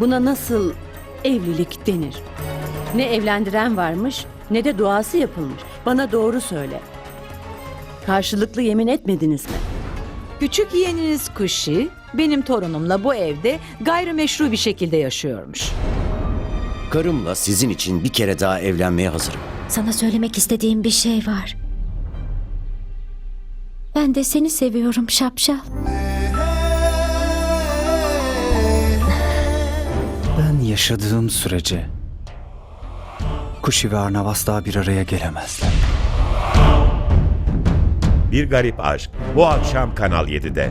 Buna nasıl evlilik denir? Ne evlendiren varmış ne de duası yapılmış. Bana doğru söyle. Karşılıklı yemin etmediniz mi? Küçük yeğeniniz Kuşi benim torunumla bu evde gayrimeşru bir şekilde yaşıyormuş. Karımla sizin için bir kere daha evlenmeye hazırım. Sana söylemek istediğim bir şey var. Ben de seni seviyorum şapşal. Yaşadığım sürece Kuşi ve Arnav asla bir araya gelemezler. Bir Garip Aşk bu akşam Kanal 7'de.